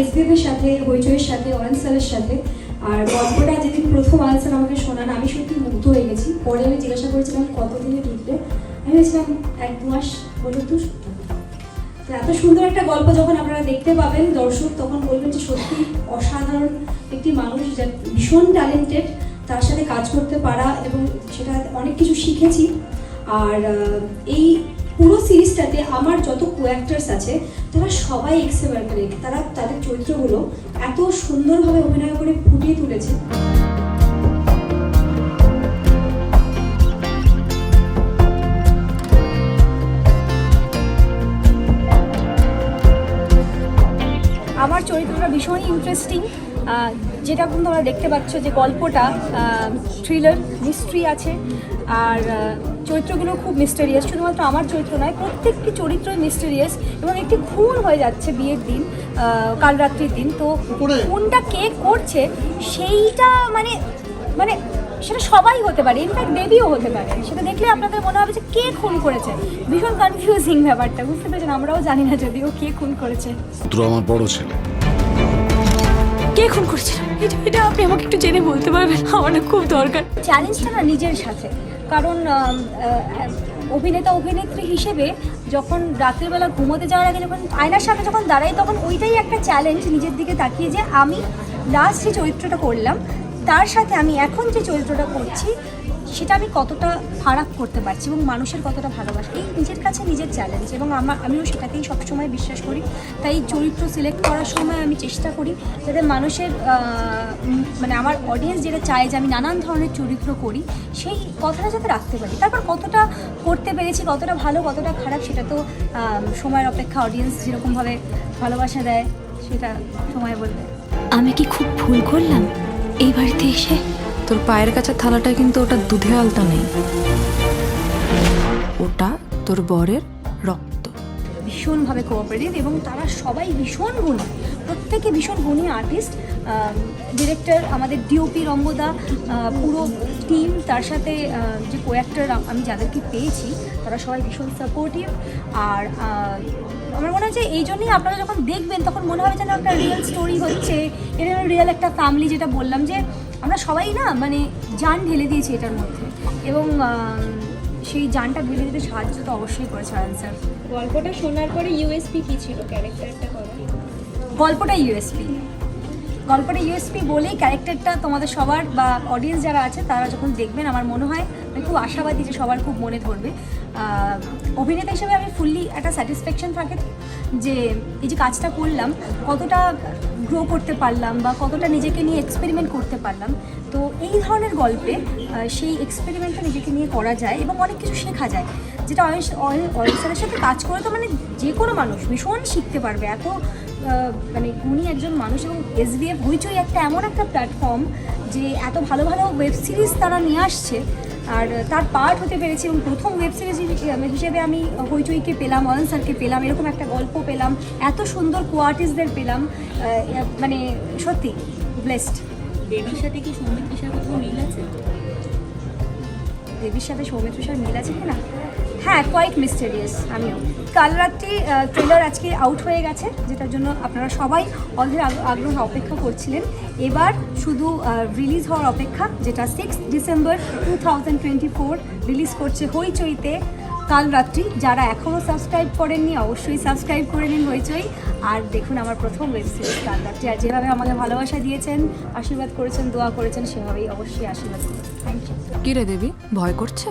এসবিএফের সাথে, হইচইয়ের সাথে অরেঞ্জ স্যারের সাথে। আর গল্পটা যেদিন প্রথম স্যার আমাকে শোনান, আমি সত্যি মুগ্ধ হয়ে গেছি। পরে আমি জিজ্ঞাসা করেছিলাম, কতদিনে লিখবে আমি ভেবেছিলাম এক দু মাস বলে তো এত সুন্দর একটা গল্প যখন আপনারা দেখতে পাবেন, দর্শক তখন বলবেন যে সত্যি অসাধারণ একটি মানুষ যা ভীষণ ট্যালেন্টেড তার সাথে কাজ করতে পারা এবং সেটা অনেক কিছু শিখেছি। আর এই পুরো সিরিজটাতে আমার যত কো অ্যাক্টার্স আছে তারা সবাই এক্সেভারেট তারা তাদের চরিত্রগুলো এত সুন্দরভাবে অভিনয় করে ফুটিয়ে তুলেছে। আমার চরিত্রটা ভীষণই ইন্টারেস্টিং যেটা কিন্তু তোমরা দেখতে পাচ্ছ যে গল্পটা থ্রিলার মিস্ট্রি আছে আর চরিত্রগুলো খুব মিস্টেরিয়াস শুধুমাত্র আমার চরিত্র নয় প্রত্যেকটি চরিত্রই মিস্টেরিয়াস এবং একটি খুন হয়ে যাচ্ছে বিয়ের দিন কাল রাত্রির দিন। তো খুনটা কে করছে সেইটা মানে মানে সেটা সবাই হতে পারে ইনফ্যাক্ট দেবীও হতে পারে। সেটা দেখলে আপনাদের মনে হবে যে কে খুন করেছে। ভীষণ কনফিউজিং ব্যাপারটা বুঝতে পেরেছেন? আমরাও জানি না যদিও কে খুন করেছে। আমার বড় ছেলে। কে খুন করেছিল? এটা এটা আপনি আমাকে একটু জেনে বলতে পারবেন? আমার না খুব দরকার। চ্যালেঞ্জটা না নিজের সাথে। কারণ অভিনেতা, অভিনেত্রী হিসেবে যখন রাত্রিবেলা ঘুমোতে যাওয়ার আগে যখন আয়নার সামনে যখন দাঁড়াই তখন ওইটাই একটা চ্যালেঞ্জ নিজের দিকে তাকিয়ে যে আমি লাস্ট যে চরিত্রটা করলাম, তার সাথে আমি এখন যে চরিত্রটা করছি সেটা আমি কতটা ফারাক করতে পারছি এবং মানুষের কতটা ভালোবাসি, এই নিজের কাছে নিজের চ্যালেঞ্জ এবং আমার, আমিও সেটাকেই সবসময় বিশ্বাস করি। তাই চরিত্র সিলেক্ট করার সময় আমি চেষ্টা করি যাতে মানুষের মানে আমার অডিয়েন্স যেটা চায় যে আমি নানান ধরনের চরিত্র করি, সেই কথাটা যাতে রাখতে পারি। তারপর কতটা করতে পেরেছি, কতটা ভালো, কতটা খারাপ সেটা তো সময়ের অপেক্ষা অডিয়েন্স যেরকমভাবে ভালোবাসা দেয়, সেটা সময় বলবে। আমি কি খুব ভুল করলাম? এই বাড়িতে এসে তোর পায়ের কাছে থালাটা কিন্তু ওটা দুধে আলতা নেই। ওটা তোর বরের রক্ত। ভীষণভাবে কোঅপারেটিভ এবং তারা সবাই ভীষণ গুণী। প্রত্যেকে ভীষণ গুণী আর্টিস্ট ডিরেক্টর আমাদের ডিওপি আহ, পুরো টিম তার সাথে যে কোয়াক্টার আমি যাদেরকে পেয়েছি তারা সবাই ভীষণ সাপোর্টিভ আর আমার মনে হয় যে এই জন্যই আপনারা যখন দেখবেন তখন মনে হবে যেন একটা রিয়েল স্টোরি হচ্ছে। এটা রিয়েল একটা ফ্যামিলি যেটা বললাম যে আমরা সবাই না মানে জান ঢেলে দিয়েছি এটার মধ্যে। এবং সেই জানটা ঢেলে দিতে সাহায্য তো অবশ্যই করেছে আয়ন স্যার। গল্পটা শোনার পরে ইউএসপি কী ছিল ক্যারেক্টারটা করা গল্পটা ইউএসপি গল্পটা ইউএসপি বলেই ক্যারেক্টারটা তোমাদের সবার বা অডিয়েন্স যারা আছে, তারা যখন দেখবেন, আমার মনে হয় আমি খুব আশাবাদী যে সবার খুব মনে ধরবে। অভিনেতা হিসেবে আমি ফুললি একটা স্যাটিসফ্যাকশন থাকে যে এই যে কাজটা করলাম, কতটা গ্রো করতে পারলাম বা কতটা নিজেকে নিয়ে এক্সপেরিমেন্ট করতে পারলাম। তো এই ধরনের গল্পে সেই এক্সপেরিমেন্টটা নিজেকে নিয়ে করা যায় এবং অনেক কিছু শেখা যায়। যেটা অয়েল সাথে কাজ করে তো মানে যে কোনো মানুষ ভীষণ শিখতে পারবে। এত মানে উনি একজন মানুষ এবং এস এসবিএফ হইচই একটা এমন একটা প্ল্যাটফর্ম যে এত ভালো ভালো ওয়েব সিরিজ তারা নিয়ে আসছে। আর তার পার্ট হতে পেরেছি এবং প্রথম ওয়েব সিরিজ হিসেবে আমি হইচইকে পেলাম অয়ন স্যারকে পেলাম এরকম একটা গল্প পেলাম এত সুন্দর কোয়ার্টিস্টদের পেলাম মানে সত্যি ব্লেসড দেবীর সাথে কি সৌমিত্রিষার কোথাও মিল আছে? দেবীর সাথে সৌমিত্র মিল আছে কিনা হ্যাঁ কোয়াইট মিস্টেরিয়াস আমিও। কাল রাত্রি ট্রেলার আজকে আউট হয়ে গেছে, যেটার জন্য আপনারা সবাই অধীর আগ্রহ অপেক্ষা করছিলেন। এবার শুধু রিলিজ হওয়ার অপেক্ষা, যেটা six December two thousand twenty four release করছে হইচইতে কাল রাত্রি। যারা এখনও সাবস্ক্রাইব করেননি, অবশ্যই সাবস্ক্রাইব করে নিন হইচই। আর দেখুন, আমার প্রথম ওয়েব সিরিজ কাল রাত্রি। আর যেভাবে আমাকে ভালোবাসা দিয়েছেন, আশীর্বাদ করেছেন, দোয়া করেছেন, সেভাবেই অবশ্যই আশীর্বাদ থ্যাংক ইউ কি রে দেবী, ভয় করছে?